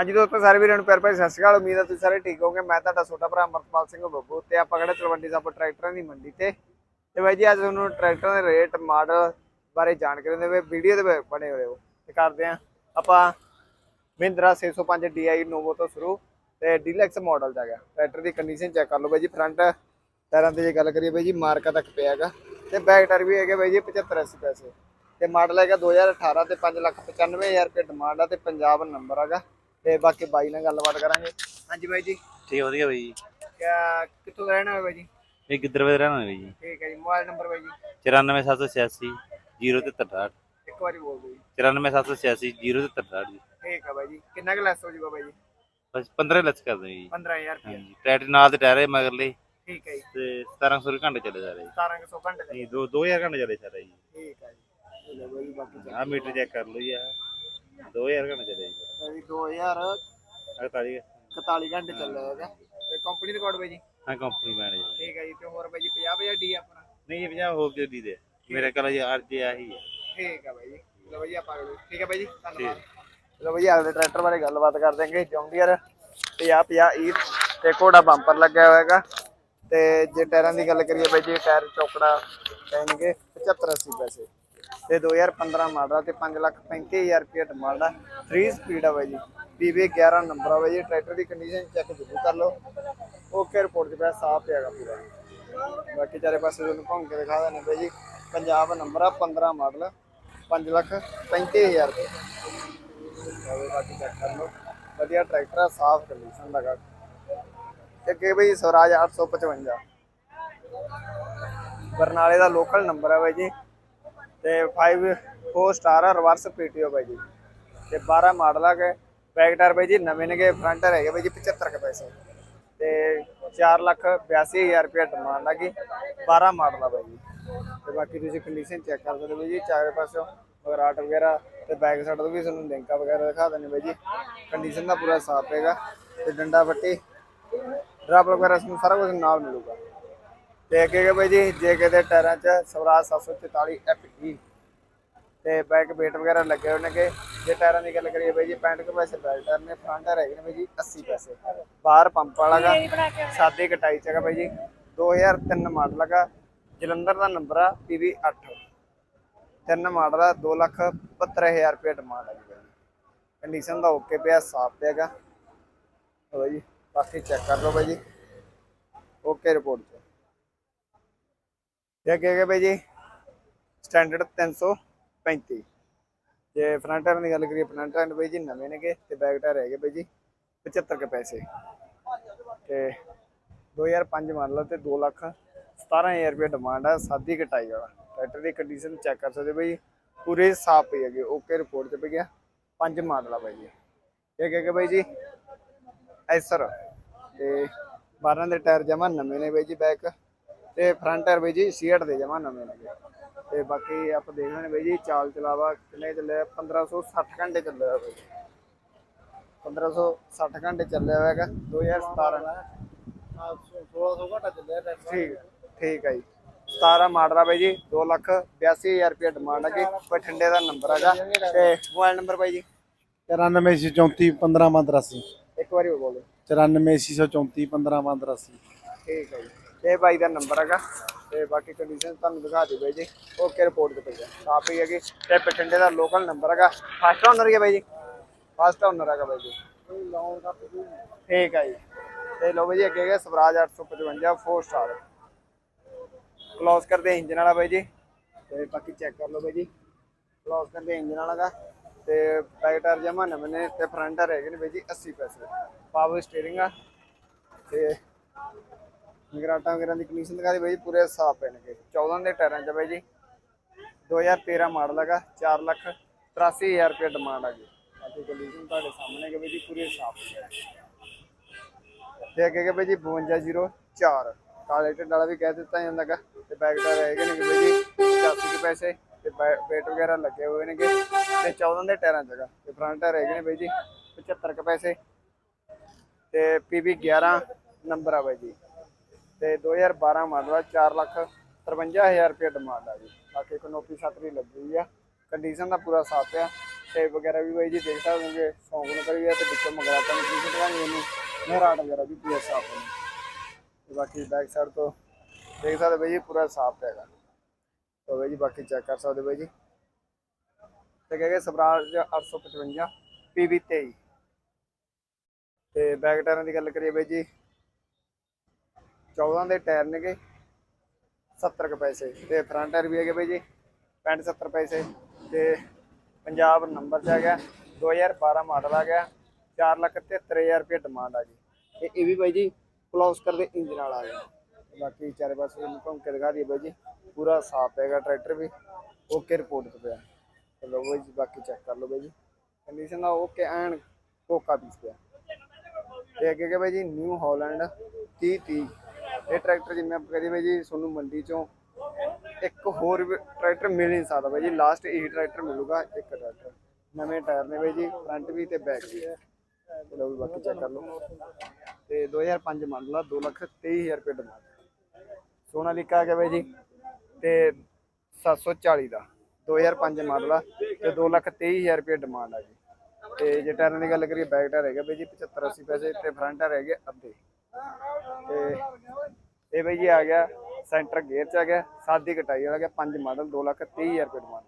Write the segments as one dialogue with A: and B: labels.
A: ਹਾਂਜੀ ਦੋਸਤੋ ਸਾਰੇ ਵੀਰਾਂ ਨੂੰ ਪਿਆਰ ਭਰੀ ਸਤਿ ਸ਼੍ਰੀ ਅਕਾਲ, ਉਮੀਦ ਹੈ ਤੁਸੀਂ ਸਾਰੇ ਠੀਕ ਹੋਵੋਗੇ। ਮੈਂ ਤੁਹਾਡਾ ਛੋਟਾ ਭਰਾ ਅਮਰਪਾਲ ਸਿੰਘ ਬੱਬੂ ਤੇ ਆਪਾਂ ਖੜੇ ਤਲਵੰਡੀ ਸਾਬੋ ਟਰੈਕਟਰਾਂ ਦੀ ਮੰਡੀ ਤੇ। ਤੇ ਬਾਈ ਜੀ, ਅੱਜ ਤੁਹਾਨੂੰ ਟਰੈਕਟਰਾਂ ਦੇ ਰੇਟ, ਮਾਡਲ ਬਾਰੇ ਜਾਣਕਾਰੀ ਦੇਵੇ, ਵੀਡੀਓ ਦੇ ਬਣੇ ਹੋਏ ਹੋ ਤੇ ਕਰਦੇ ਆ ਆਪਾਂ ਮਹਿੰਦਰਾ 605 DI ਨੋਵੋ ਤੋਂ ਸ਼ੁਰੂ ਤੇ ਡੀਲੈਕਸ ਮਾਡਲ ਦਾ ਹੈਗਾ। ਟਰੈਕਟਰ ਦੀ ਕੰਡੀਸ਼ਨ ਚੈੱਕ ਕਰ ਲਓ ਬਾਈ ਜੀ ਫਰੰਟ ਟਾਇਰਾਂ ਤੇ ਜੇ ਗੱਲ ਕਰੀਏ ਬਾਈ ਜੀ, ਮਾਰਕਾ ਤੱਕ ਪਿਆ ਹੈਗਾ। ਤੇ ਬੈਕ ਟਾਇਰ ਵੀ ਹੈਗੇ ਬਾਈ ਜੀ 75 80 ਪੈਸੇ। ਤੇ ਮਾਡਲ ਹੈਗਾ 2018 ਤੇ 595000 ਰੁਪਏ ਡਿਮਾਂਡ ਆ ਤੇ ਪੰਜਾਬ ਨੰਬਰ ਹੈਗਾ। ਤੇ ਬਾਕੀ ਬਾਈ ਨਾਲ ਗੱਲਬਾਤ ਕਰਾਂਗੇ। ਹਾਂਜੀ ਬਾਈ ਜੀ।
B: ਠੀਕ ਵਧੀਆ ਬਾਈ ਜੀ।
A: ਕਿਆ ਕਿੱਥੋਂ ਦਾ ਰਹਿਣਾ ਹੈ ਬਾਈ ਜੀ?
B: ਇਹ ਗਿੱਦੜ ਵੇ ਰਹਿਣਾ ਬਾਈ ਜੀ।
A: ਠੀਕ ਹੈ ਜੀ ਮੋਬਾਈਲ ਨੰਬਰ ਬਾਈ ਜੀ।
B: 94786 07368
A: ਇੱਕ ਵਾਰੀ ਬੋਲ ਦਿਓ ਜੀ।
B: 94786 07368 ਜੀ।
A: ਠੀਕ ਹੈ ਬਾਈ ਜੀ। ਕਿੰਨਾ ਕੁ ਲੈਸ ਹੋ ਜਾਊਗਾ ਬਾਈ ਜੀ?
B: ਬਸ 15 ਲੱਖ ਕਰ ਦਿਓ ਜੀ।
A: 15000 ਰੁਪਏ
B: ਹਾਂਜੀ ਟਰੈਕਟਰ ਨਾਲ ਦੇ ਟਾਇਰ ਹੈ ਮਗਰਲੇ।
A: ਠੀਕ ਹੈ ਜੀ।
B: ਤੇ 1700 ਘੰਟੇ ਚੱਲੇ ਸਾਰੇ ਜੀ।
A: 1700 ਘੰਟੇ ਦਾ
B: ਨਹੀਂ ਦੋ 2000 ਘੰਟੇ ਚੱਲੇ ਸਾਰੇ ਜੀ।
A: ਠੀਕ ਹੈ ਜੀ। ਚਲੋ ਬਾਈ ਬਾਕੀ
B: ਆ ਮੀਟਰ ਚੈੱਕ ਕਰ ਲਓ ਜੀ ਆ 2000 ਘੰਟੇ ਚੱਲੇ ਜੀ।
A: ਚੱਲ ਜੀ 2041
B: 48
A: ਘੰਟੇ ਚੱਲਿਆ ਹੈਗਾ। ਤੇ ਕੰਪਨੀ ਰਿਕਾਰਡ ਬਾਈ ਜੀ?
B: ਹਾਂ ਕੰਪਨੀ ਮੈਨੇਜਰ
A: ਠੀਕ ਹੈ ਜੀ ਤੇ ਹੋਰ ਬਾਈ ਜੀ 50 50 ਡੀ ਆਪਣਾ?
B: ਨਹੀਂ ਇਹ 50 ਹੋ ਕੇ ਦੀ ਦੇ। ਮੇਰੇ ਕੋਲ ਜੀ ਅੱਜ ਆਹੀ ਹੈ।
A: ਠੀਕ ਹੈ ਬਾਈ ਜੀ। ਚਲੋ ਬਾਈ ਜੀ ਆਪਾਂ ਅਗਲੇ ਠੀਕ ਹੈ ਬਾਈ ਜੀ ਧੰਨਵਾਦ। ਚਲੋ ਬਾਈ ਜੀ ਅਗਲੇ ਟਰੈਕਟਰ ਬਾਰੇ ਗੱਲਬਾਤ ਕਰ ਦਾਂਗੇ ਜੌਂਡੀਅਰ। 50 50 ਈ ਤੇ ਘੋੜਾ ਬੰਪਰ ਲੱਗਿਆ ਹੋਇਆ ਹੈਗਾ। ਤੇ ਜੇ ਟਾਇਰਾਂ ਦੀ ਗੱਲ ਕਰੀਏ ਬਾਈ ਜੀ ਟਾਇਰ ਚੌਕੜਾ ਪੈਣਗੇ 75 80 ਪੈਸੇ। ਤੇ 2015 ਮਾਡਲ ਤੇ 5 ਲੱਖ 35000 ਰੁਪਏ ਡਿਮਾਂਡ ਆ। 3 ਸਪੀਡ ਆ ਬਾਈ ਜੀ। PV 11 ਨੰਬਰ ਆ ਬਾਈ ਜੀ। ਟਰੈਕਟਰ ਦੀ ਕੰਡੀਸ਼ਨ ਚੈੱਕ ਜ਼ਰੂਰ ਕਰ ਲਓ। ਓਕੇ ਰਿਪੋਰਟ ਚ ਪਿਆ, ਸਾਫ਼ ਪਿਆਗਾ ਪੂਰਾ। ਬਾਕੀ ਚਾਰੇ ਪਾਸੇ ਤੁਹਾਨੂੰ ਘੁੰਮ ਕੇ ਦਿਖਾ ਦਿੰਦੇ ਬਾਈ ਜੀ। ਪੰਜਾਬ ਨੰਬਰ ਆ 15 ਮਾਡਲ 5 ਲੱਖ 35000 ਰੁਪਏ ਬਾਕੀ ਚੈੱਕ ਕਰ ਲਓ। ਵਧੀਆ ਟਰੈਕਟਰ ਆ, ਸਾਫ਼ ਕੰਡੀਸ਼ਨ ਦਾ ਗਾ ਤੇ ਅੱਗੇ ਬਈ ਸਵਰਾਜ 855 ਬਰਨਾਲੇ ਦਾ ਲੋਕਲ ਨੰਬਰ ਹੈ ਬਾਈ ਜੀ। ਤੇ 5 4 ਸਟਾਰ ਆ ਰਿਵਰਸ ਪੀਟੀਓ ਬਾਈ ਜੀ। ਤੇ 12 ਮਾਡਲ ਆ ਗਏ। ਬੈਕ ਟਾਇਰ ਬਾਈ ਜੀ ਨਵੇਂ ਨੇਗੇ ਫਰੰਟ ਟਾਇਰ ਹੈਗੇ ਬਾਈ ਜੀ 75 ਕੇ ਪੈਸੇ। ਤੇ 4 ਲੱਖ 82000 ਰੁਪਏ ਡਿਮਾਂਡ ਆ ਗਈ। 12 ਮਾਡਲ ਆ ਬਾਈ ਜੀ। ਤੇ ਬਾਕੀ ਤੁਸੀਂ ਕੰਡੀਸ਼ਨ ਚੈੱਕ ਕਰ ਸਕਦੇ ਹੋ ਬਾਈ ਜੀ, ਚਾਰੇ ਪਾਸੋਂ ਮਗਰਾਟ ਵਗੈਰਾ ਤੇ ਬੈਕ ਸਾਈਡ ਤੋਂ ਵੀ ਤੁਹਾਨੂੰ ਲਿੰਕਾਂ ਵਗੈਰਾ ਦਿਖਾ ਦਿੰਦੇ ਬਾਈ ਜੀ। ਕੰਡੀਸ਼ਨ ਦਾ ਪੂਰਾ ਸਾਫ਼ ਹੈਗਾ। ਤੇ ਡੰਡਾ ਬੱਟੀ ਡਰਾਪ ਵਗੈਰਾ ਤੁਹਾਨੂੰ ਸਾਰਾ ਕੁਝ ਨਾਲ ਮਿਲੂਗਾ। ਤੇ ਅੱਗੇ ਅੱਗੇ ਬਾਈ ਜੀ ਜੇ ਕਿਤੇ ਟਾਇਰਾਂ 'ਚ ਸਵਰਾਜ 744 FE ਤੇ ਬੈਕ ਵੇਟ ਵਗੈਰਾ ਲੱਗੇ ਹੋਏ ਨੇਗੇ ਜੇ ਟਾਇਰਾਂ ਦੀ ਗੱਲ ਕਰੀਏ ਬਾਈ ਜੀ 65 ਕੁ ਪੈਸੇ ਟਾਇਰ ਨੇ ਫਰੰਟ ਹੈਗੇ ਨੇ ਬਾਈ ਜੀ 80 ਪੈਸੇ। ਬਾਹਰ ਪੰਪ ਵਾਲਾ ਗਾ ਸਾਦੀ ਕਟਾਈ ਚ ਹੈਗਾ ਬਾਈ ਜੀ 2003 ਮਾਡਲ ਹੈਗਾ ਜਲੰਧਰ ਦਾ ਨੰਬਰ ਆ PV 8 ਤਿੰਨ ਮਾਡਲ ਆ 2 ਲੱਖ 72000 ਰੁਪਏ ਡਿਮਾਂਡ ਹੈ ਜੀ ਕੰਡੀਸ਼ਨ ਦਾ ਓਕੇ ਪਿਆ ਸਾਫ਼ ਪਿਆਗਾ ਬਾਈ ਜੀ ਬਾਕੀ ਚੈੱਕ ਕਰ ਲਓ ਬਾਈ ਜੀ। ਓਕੇ ਰਿਪੋਰਟ ਚ ਤੇ ਅੱਗੇ ਅੱਗੇ ਬਾਈ ਜੀ ਸਟੈਂਡਰਡ 335 ਜੇ ਫਰੰਟ ਟਾਇਰ ਦੀ ਗੱਲ ਕਰੀਏ ਫਰੰਟ ਟਾਇਰ ਬਾਈ ਜੀ ਨਵੇਂ ਨੇਗੇ ਤੇ ਬੈਕ ਟਾਇਰ ਹੈਗੇ ਬਾਈ ਜੀ 75 ਕੇ ਪੈਸੇ। ਤੇ 2005 ਮਾਡਲ ਤੇ 2 ਲੱਖ 17000 ਰੁਪਏ ਡਿਮਾਂਡ ਆ, ਸਾਦੀ ਕਟਾਈ ਵਾਲਾ। ਟਰੈਕਟਰ ਦੀ ਕੰਡੀਸ਼ਨ ਚੈੱਕ ਕਰ ਸਕਦੇ ਬਾਈ, ਪੂਰੇ ਸਾਫ਼ ਪਈ ਹੈਗੇ ਓਕੇ ਰਿਪੋਰਟ ਚ ਪਈ ਗਿਆ ਪੰਜ ਮਾਡਲ ਆ ਬਾਈ ਜੀ। ਇਹ ਕਿ ਕਿ ਬਾਈ ਜੀ, ਐਸਰ। ਤੇ 12 ਦੇ ਟਾਇਰ ਜਮਾ ਨਵੇਂ ਨੇ ਬਾਈ ਜੀ ਬੈਕ ਤੇ ਫਰੰਟ ਟਾਇਰ ਬਾਈ ਜੀ 66 ਦੇ ਜਮਾ ਨਵੇਂ ਨੇ। ਤੇ ਬਾਕੀ ਆਪਾਂ ਦੇਖ ਲੈਣੇ ਬਾਈ ਜੀ ਚਾਲ ਚਲਾਵਾ ਕਿੰਨੇ ਚੱਲੇ ਆ? 1560 ਘੰਟੇ ਚੱਲੇ ਹੋਇਆ ਬਾਈ। 1560 ਘੰਟੇ ਚੱਲਿਆ ਹੋਇਆ ਹੈਗਾ 2017 1600 ਘੰਟਾ ਚੱਲਿਆ ਠੀਕ ਠੀਕ ਹੈ ਜੀ। 17 ਮਾਡਲ ਆ ਬਾਈ ਜੀ 2 ਲੱਖ 82000 ਰੁਪਏ ਡਿਮਾਂਡ ਹੈਗੀ ਬਠਿੰਡੇ ਦਾ ਨੰਬਰ ਹੈਗਾ। ਤੇ ਮੋਬਾਈਲ ਨੰਬਰ ਬਾਈ ਜੀ?
C: 9434 1583
A: ਇੱਕ ਵਾਰੀ ਬੋਲੋ।
C: 9434 1583
A: ਠੀਕ ਹੈ ਜੀ। ਇਹ ਬਾਈ ਦਾ ਨੰਬਰ ਹੈਗਾ ਤੇ ਬਾਕੀ ਕੰਡੀਸ਼ਨ ਤੁਹਾਨੂੰ ਦਿਖਾ ਦਿਓ ਬਾਈ ਜੀ। ਓਕੇ ਰਿਪੋਰਟ ਤੇ ਪਈਆ ਸਾਫ਼ ਹੀ ਹੈਗੀ। ਤੇ ਬਠਿੰਡੇ ਦਾ ਲੋਕਲ ਨੰਬਰ ਹੈਗਾ। ਫਸਟ ਓਨਰ ਹੀ ਹੈ ਬਾਈ ਜੀ। ਫਸਟ ਓਨਰ ਹੈਗਾ ਬਾਈ ਜੀ। ਠੀਕ ਹੈ ਜੀ। ਤੇ ਲੋ ਬਾਈ ਜੀ, ਅੱਗੇ ਹੈਗਾ ਸਵਰਾਜ 855 4 ਸਟਾਰ ਕਲੋਜ਼ ਕਰਦੇ ਇੰਜਨ ਵਾਲਾ ਬਾਈ ਜੀ। ਤੇ ਬਾਕੀ ਚੈੱਕ ਕਰ ਲਓ ਬਾਈ ਜੀ। ਕਲੋਜ਼ ਕਰਦੇ ਇੰਜਨ ਵਾਲਾ ਦਾ ਤੇ ਬੈਕ ਟਾਇਰ ਜਮਾ ਨਵੇਂ ਨੇ ਤੇ ਫਰੰਟ ਟਾਇਰ ਹੈਗੇ ਨੇ ਬਾਈ ਜੀ 80 ਪੈਸੇ। ਪਾਵਰ ਸਟੀਅਰਿੰਗ ਆ। ਤੇ ਨਗਰਾਟਾਂ ਵਗੈਰਾ ਦੀ ਕੰਡੀਸ਼ਨ ਦਿਖਾ ਦੇ ਬਾਈ ਜੀ, ਪੂਰੇ ਸਾਫ਼ ਪਏ ਨੇਗੇ 14 ਦੇ ਟਾਇਰਾਂ 'ਚ ਬਾਈ ਜੀ। 2013 ਮਾਡਲ ਹੈਗਾ 4 ਲੱਖ 83000 ਰੁਪਏ ਡਿਮਾਂਡ ਆ ਜੀ। ਬਾਕੀ ਕੰਡੀਸ਼ਨ ਤੁਹਾਡੇ ਸਾਹਮਣੇ ਹੈ ਬਾਈ ਜੀ ਪੂਰੇ ਸਾਫ਼ ਹੈ ਤੇ ਅੱਗੇ ਹੈਗੇ ਬਾਈ ਜੀ 5204 ਕਾਲੇ ਢਿੱਡ ਵਾਲਾ ਵੀ ਕਹਿ ਦਿੱਤਾ ਜਾਂਦਾ ਹੈਗਾ ਤੇ ਬੈਕ ਟਾਇਰ ਹੈਗੇ ਨੇ ਬਾਈ ਜੀ 85 ਕੇ ਪੈਸੇ ਤੇ ਵੇਟ ਵਗੈਰਾ ਲੱਗੇ ਹੋਏ ਨੇਗੇ ਤੇ 14 ਦੇ ਟਾਇਰਾਂ 'ਚ ਤੇ ਫਰੰਟ ਟਾਇਰ ਹੈਗੇ ਨੇ ਬਾਈ ਜੀ 75 ਕੇ ਪੈਸੇ ਤੇ PB 11 ਨੰਬਰ ਆ ਬਾਈ ਜੀ। ਤੇ 2012 ਮਾਡਲ ਆ 4 ਲੱਖ 53000 ਰੁਪਏ ਡਿਮਾਂਡ ਆ ਜੀ। ਬਾਕੀ ਕਨੋਪੀ ਛਤਰੀ ਲੱਗੀ ਆ। ਕੰਡੀਸ਼ਨ ਦਾ ਪੂਰਾ ਸਾਫ਼ ਆ। ਟੇਪ ਵਗੈਰਾ ਵੀ ਬਾਈ ਜੀ ਦੇਖ ਸਕਦੇ ਹੋਗੇ ਸੌਂਕ ਨੂੰ ਕਰੀਏ ਤੇ ਵਿੱਚੋਂ ਮਗਰਾ ਤਾਂ ਨਹੀਂ ਕਿਤੇ ਇਹਨੂੰ। ਮਹਿਰਾਟ ਵਗੈਰਾ ਵੀ ਪੂਰਾ ਸਾਫ਼ ਹੈ ਤੇ ਬਾਕੀ ਬੈਕ ਸਾਈਡ ਤੋਂ ਦੇਖ ਸਕਦੇ ਬਾਈ ਜੀ ਪੂਰਾ ਸਾਫ਼ ਹੈਗਾ। ਤਾਂ ਬਾਈ ਜੀ ਬਾਕੀ ਚੈੱਕ ਕਰ ਸਕਦੇ ਬਾਈ ਜੀ। ਤੇ ਕਹੇਗੇ ਸਵਰਾਜ 855 PV 23 ਤੇ ਬੈਕ ਟਾਇਰਾਂ ਦੀ ਗੱਲ ਕਰੀਏ ਬਾਈ ਜੀ 14 ਦੇ ਟਾਇਰ ਨੇਗੇ 70 ਕੁ ਪੈਸੇ ਤੇ ਫਰੰਟ ਟਾਇਰ ਵੀ ਹੈਗੇ ਬਾਈ ਜੀ 65 70 ਪੈਸੇ ਤੇ ਪੰਜਾਬ ਨੰਬਰ 'ਚ ਆ ਗਿਆ 2012 ਮਾਡਲ ਆ ਗਿਆ 473000 ਰੁਪਏ ਡਿਮਾਂਡ ਆ ਜੀ। ਤੇ ਇਹ ਵੀ ਬਾਈ ਜੀ ਕਲੋਸਕਰ ਦੇ ਇੰਜਨ ਵਾਲਾ ਆ ਗਿਆ। ਬਾਕੀ ਚਾਰੇ ਪਾਸੇ ਨੂੰ ਘੁੰਮ ਕੇ ਦਿਖਾ ਦਈਏ ਬਾਈ ਜੀ, ਪੂਰਾ ਸਾਫ਼ ਹੈਗਾ ਟਰੈਕਟਰ ਵੀ ਓਕੇ ਰਿਪੋਰਟ ਤੇ ਪਿਆ। ਚਲੋ ਬਾਈ ਜੀ, ਬਾਕੀ ਚੈੱਕ ਕਰ ਲਓ ਬਾਈ ਜੀ। ਕੰਡੀਸ਼ਨ ਦਾ ਓਕੇ ਐਨ ਕੋਕਾ ਪੀਸ ਪਿਆ। ਤੇ ਅੱਗੇ ਕਿ ਬਾਈ ਜੀ ਨਿਊ ਹਾਲੈਂਡ 30 30 ਇਹ ਟਰੈਕਟਰ ਜਿਵੇਂ ਆਪਾਂ ਕਹਦੇ ਬਾਈ ਜੀ ਤੁਹਾਨੂੰ ਮੰਡੀ ਚੋਂ ਇੱਕ ਹੋਰ ਵੀ ਟਰੈਕਟਰ ਮਿਲ ਨਹੀਂ ਸਕਦਾ ਬਾਈ ਜੀ। ਲਾਸਟ ਇਹੀ ਟਰੈਕਟਰ ਮਿਲੂਗਾ, ਇੱਕ ਟਰੈਕਟਰ। ਨਵੇਂ ਟਾਇਰ ਨੇ ਬਾਈ ਜੀ ਫਰੰਟ ਵੀ ਤੇ ਬੈਕ ਵੀ। ਹੈ ਚਲੋ ਵੀ ਬਾਕੀ ਚੈੱਕ ਕਰ ਲਓ। ਤੇ 2005 ਮਾਡਲ ਆ 2 ਲੱਖ 23000 ਰੁਪਏ ਡਿਮਾਂਡ ਸੋਨਾਲੀਕਾ ਆ ਗਿਆ ਬਾਈ ਜੀ, ਤੇ 740 ਦਾ। 2005 ਮਾਡਲ ਆ ਤੇ 2 ਲੱਖ 23000 ਰੁਪਏ ਡਿਮਾਂਡ ਆ ਜੀ। ਤੇ ਜੇ ਟਾਇਰਾਂ ਦੀ ਗੱਲ ਕਰੀਏ ਬੈਕ ਟਾਇਰ ਹੈਗਾ ਬਾਈ ਜੀ 75 80 ਪੈਸੇ, ਤੇ ਫਰੰਟ ਟਾਇਰ ਹੈਗੇ ਅੱਧੇ। ਤੇ ਇਹ ਬਾਈ ਜੀ ਆ ਗਿਆ ਸੈਂਟਰ ਗੇਅਰ ਚ ਆ ਗਿਆ, ਸਾਦੀ ਕਟਾਈ ਵਾਲਾ ਗਿਆ 5 ਮਾਡਲ 2 ਲੱਖ 30000 ਰੁਪਏ ਡਿਮਾਂਡ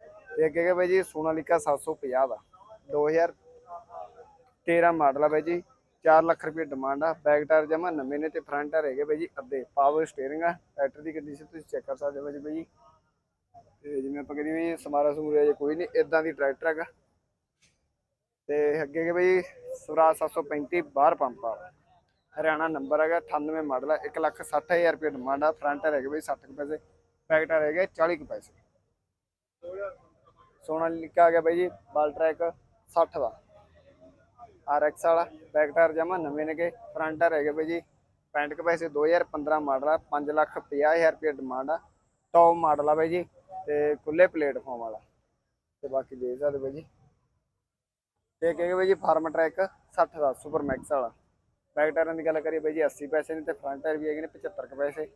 A: ਤੇ ਤੇ ਅੱਗੇ ਗਿਆ ਬਾਈ ਜੀ ਸੋਨਾਲੀਕਾ 750 ਦਾ 2013 ਮਾਡਲ ਆ ਬਾਈ ਜੀ 4 ਲੱਖ ਰੁਪਏ ਡਿਮਾਂਡ ਆ ਬੈਕ ਟਾਇਰ ਜਮਾ ਨਵੇਂ ਨੇ ਤੇ ਫਰੰਟ ਟਾਇਰ ਹੈਗੇ ਬਾਈ ਜੀ, ਅੱਧੇ ਪਾਵਰ ਸਟੀਅਰਿੰਗ ਆ ਟਰੈਕਟਰ ਦੀ ਕੰਡੀਸ਼ਨ ਤੁਸੀਂ ਚੈੱਕ ਕਰ ਸਕਦੇ ਹੋ ਜੀ, ਬਾਈ ਜੀ। ਤੇ ਜਿਵੇਂ ਆਪਾਂ ਕਹਿੰਦੇ ਵੀ ਸਮਾਰਾ ਸਮੂਰਾ ਜੇ ਕੋਈ ਨਹੀਂ ਇਦਾਂ ਦੀ ਟਰੈਕਟਰ ਹੈਗਾ ਤੇ ਅੱਗੇ ਗਏ ਬਈ ਸਵਰਾਜ 735 ਬਾਹਰ ਪੰਪ ਆ। ਹਰਿਆਣਾ ਨੰਬਰ ਹੈਗਾ 98 ਮਾਡਲ ਹੈ 1 ਲੱਖ 60000 ਰੁਪਏ ਡਿਮਾਂਡ ਆ। ਫਰੰਟ ਟਾਇਰ ਹੈਗੇ ਬਈ 60 ਕੁ ਪੈਸੇ ਬੈਕ ਟਾਇਰ ਹੈਗੇ 40 ਕੁ ਪੈਸੇ। ਸੋਨਾ ਲਿਖਿਆ ਆ ਗਿਆ ਬਈ ਜੀ ਬਾਲ ਟਰੈਕ 60 ਦਾ। RX ਵਾਲਾ ਬੈਕ ਟਾਇਰ ਜਮਾ ਨਵੇਂ ਨੇਗੇ ਫਰੰਟ ਟਾਇਰ ਹੈਗੇ ਬਈ ਜੀ 65 ਕੁ ਪੈਸੇ 2015 ਮਾਡਲ ਆ 5 ਲੱਖ 50000 ਰੁਪਏ ਡਿਮਾਂਡ ਆ। ਟੌਪ ਮਾਡਲ ਆ ਬਈ ਜੀ, ਤੇ ਖੁੱਲੇ ਪਲੇਟਫਾਰਮ ਵਾਲਾ। ਤੇ ਬਾਕੀ ਦੇ ਸਕਦੇ ਬਈ ਜੀ। ਤੇ ਕਹੇਗੇ ਬਈ ਜੀ ਫਾਰਮ ਟਰੈਕ 60 ਦਾ ਸੁਪਰ ਮੈਕਸ ਵਾਲਾ। ਬੈਕ ਟਾਇਰਾਂ ਦੀ ਗੱਲ ਕਰੀਏ ਬਾਈ ਜੀ 80 ਪੈਸੇ ਨੇ ਤੇ ਫਰੰਟ ਟਾਇਰ ਵੀ ਹੈਗੇ ਨੇ 75 ਕੁ ਪੈਸੇ।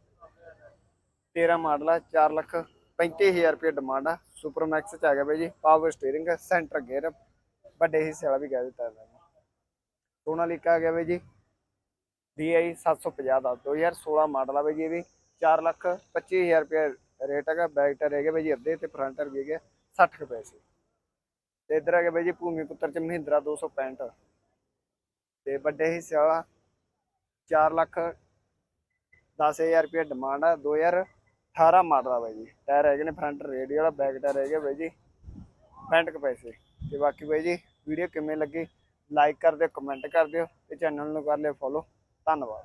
A: 13 ਮਾਡਲ ਆ 4 ਲੱਖ 35000 ਰੁਪਏ ਡਿਮਾਂਡ ਆ। ਸੁਪਰ ਮੈਕਸ ਚ ਆ ਗਿਆ ਬਾਈ ਜੀ ਪਾਵਰ ਸਟੀਅਰਿੰਗ ਸੈਂਟਰ ਗੇਅਰ ਵੱਡੇ ਹਿੱਸੇ ਵਾਲਾ ਵੀ ਕਹਿ ਦਿੱਤਾ ਇਹਨਾਂ ਨੇ। ਸੋਨਾਲੀਕਾ ਆ ਗਿਆ ਬਾਈ ਜੀ, DI 750 ਦਾ 2016 ਮਾਡਲ ਆ ਬਾਈ ਜੀ ਇਹ ਵੀ। 4 ਲੱਖ 25000 ਰੁਪਏ ਰੇਟ ਹੈਗਾ ਬੈਕ ਟਾਇਰ ਹੈਗੇ ਬਾਈ ਜੀ, ਅੱਧੇ ਤੇ ਫਰੰਟ ਟਾਇਰ ਵੀ ਹੈਗੇ 60 ਕੁ ਪੈਸੇ। ਤੇ ਇਧਰ ਹੈਗੇ ਬਾਈ ਜੀ, ਭੂਮੀ ਪੁੱਤਰ ਚ ਮਹਿੰਦਰਾ 265 ਤੇ ਵੱਡੇ ਹਿੱਸੇ ਵਾਲਾ 4 ਲੱਖ 10000 ਰੁਪਏ ਡਿਮਾਂਡ ਆ 2018 ਮਾਡਲ ਆ ਬਾਈ ਜੀ। ਟਾਇਰ ਹੈਗੇ ਨੇ ਫਰੰਟ ਰੇਡੀ ਵਾਲਾ ਬੈਕ ਟਾਇਰ ਹੈਗੇ ਬਾਈ ਜੀ। 65 ਕੁ ਪੈਸੇ ਤੇ ਬਾਕੀ ਬਾਈ ਜੀ ਵੀਡੀਓ ਕਿਵੇਂ ਲੱਗੀ? ਲਾਈਕ ਕਰ ਦਿਓ ਕਮੈਂਟ ਕਰ ਦਿਓ ਤੇ ਚੈਨਲ ਨੂੰ ਕਰ ਲਿਓ ਫੋਲੋ ਧੰਨਵਾਦ।